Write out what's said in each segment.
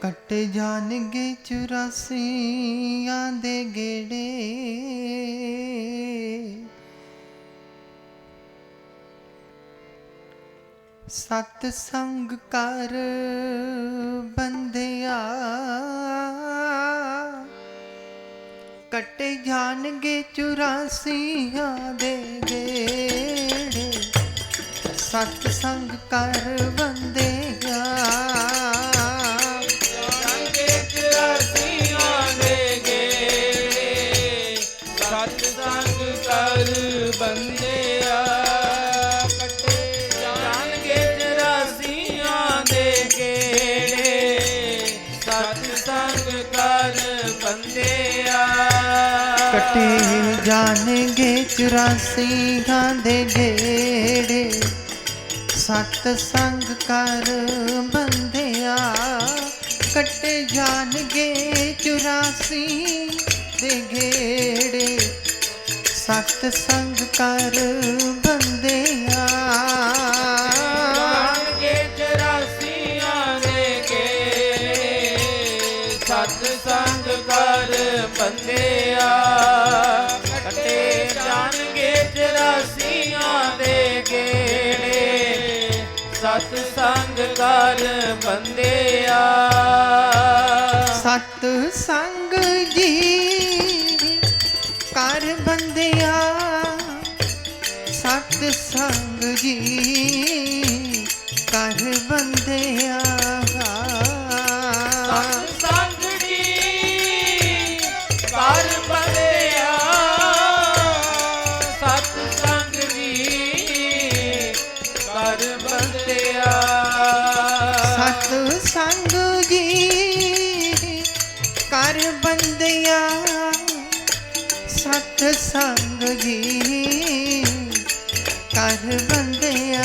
ਕੱਟ ਜਾਣਗੇ ਚੁਰਾਸੀਆਂ ਦੇ ਗੇੜੇ। ਸਤ ਸੰਗ ਕਰ ਬੰਦਿਆ, ਕੱਟੇ ਜਾਣਗੇ ਚੁਰਾਸੀਆਂ ਦੇ ਗੇੜੇ। ਸਤ ਸੰਗ ਕਰ ਬੰਦਿਆ। ਸੰਗ ਕਰ ਬੰਦਿਆ ਕੱਟੇ ਜਾਣਗੇ ਚਰਾਸੀਆਂ ਦੇ ਗੇੜੇ ਸਤ ਸੰਗ ਕਰ ਬੰਦਿਆ ਕੱਟੇ ਜਾਣਗੇ ਚੁਰਾਸੀਆਂ ਦੇ ਗੇੜੇ ਸਤ ਸੰਗ ਕਰ ਬੰਦਿਆ, ਕੱਟੇ ਜਾਣਗੇ ਚੁਰਾਸੀ ਦੇ ਗੇੜੇ। ਸਤ ਸੰਗ ਕਰ ਬੰਦਿਆ। ਜਾਣਗੇ ਚਰਾਸੀਆਂ ਦੇ ਗੇੜੇ ਸਤ ਸੰਗ ਕਰ ਬੰਦਿਆ। ਕੱਟੇ ਜਾਣਗੇ ਚਰਾਸੀਆਂ ਦੇ ਗੇੜੇ ਸਤ ਸੰਗ ਕਰ ਬੰਦਿਆ। ਸਤ ਸੰਗ ਜੀ ਕਰ ਬੰਦਿਆ ਸਤ ਸੰਗ ਜੀ ਕਰ ਬੰਦਿਆ ਸਤ ਸੰਗ ਜੀ ਕਰ ਬੰਦਿਆ ਸਤ ਸੰਗ ਜੀ ਕਰ ਬੰਦਿਆ। ਸਤ ਸੰਗ ਜੀ ਕਰ ਬੰਦਿਆ ਸਤ ਸੰਗ ਜੀ ਕਰ ਬੰਦਿਆ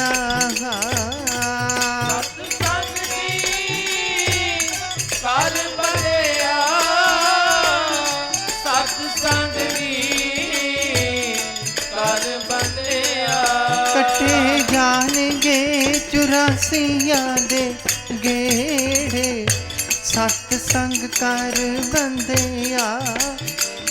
ਸਤ ਸੰਗ ਜੀ ਕਰ ਬੰਦਿਆ ਸਤ ਸੰਗ ਜੀ ਕਰ ਬੰਦਿਆ ਕੱਟੇ ਜਾਣਗੇ ਚੁਰਾਸੀਆਂ ਦੇ ਗੇੜੇ। ਸਤ ਸੰਗ ਕਰ ਬੰਦਿਆ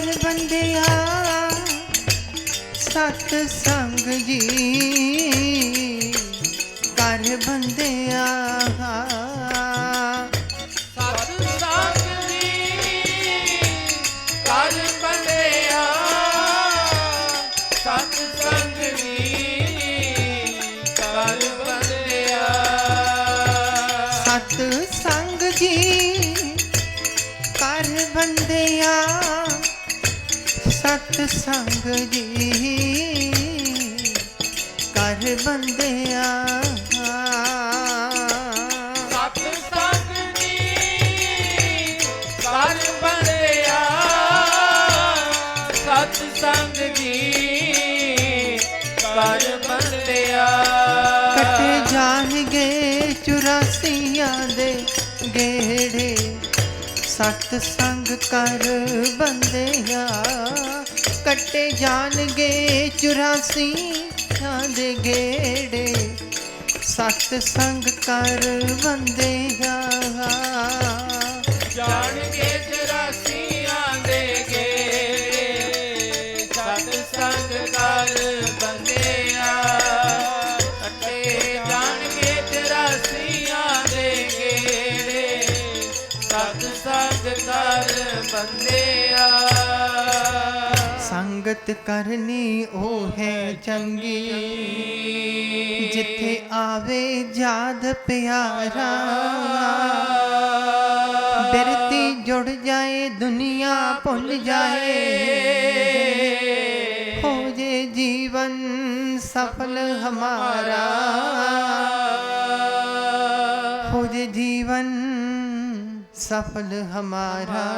ਕਰ ਬੰਦਿਆ ਸਤ ਸੰਗ ਜੀ। ਕਰ ਬੰਦਿਆ ਸਤ ਸੰਗ ਜੀ ਕਰ ਬੰਦਿਆ ਸਤ ਸੰਗ ਜੀ। ਕਰ ਬੰਦਿਆ। ਸਤ ਸੰਗ ਜੀ ਕਰ ਬੰਦਿਆ। ਸਤ ਸੰਗ ਜੀ ਕਰ ਬੰਦਿਆ। ਕੱਟੇ ਜਾਣਗੇ ਚੁਰਾਸੀਆਂ ਦੇ ਗੇੜੇ। ਸਤ ਸੰਗ ਕਰ ਬੰਦਿਆ। ਕੱਟੇ ਜਾਣਗੇ ਚੁਰਾਸੀਆਂ ਦੇ ਗੇੜੇ। ਸਤ ਸੰਗ ਕਰ ਬੰਦਿਆ ਜਾਣਗੇ, ਚਰਾਸੀਆਂ ਦੇ ਗੇੜੇ। ਸਤ ਸੰਗ ਕਰ ਬੰਦਿਆ ਕੱਟੇ ਜਾਣਗੇ, ਚਰਾਸੀਆਂ ਦੇ ਗੇੜੇ। ਸਤ ਸੰਗ ਕਰ ਬੰਦਿਆ ਸੰਗਤ ਕਰਨੀ ਉਹ ਹੈ ਚੰਗੀ। ਜਿੱਥੇ ਆਵੇ ਜਾਦ ਪਿਆਰਾ, ਬਿਰਤੀ ਜੁੜ ਜਾਏ, ਦੁਨੀਆ ਭੁੱਲ ਜਾਏ। ਹੋ ਜੇ ਜੀਵਨ ਸਫਲ ਹਮਾਰਾ, ਹੋ ਜੇ ਜੀਵਨ ਸਫਲ ਹਮਾਰਾ।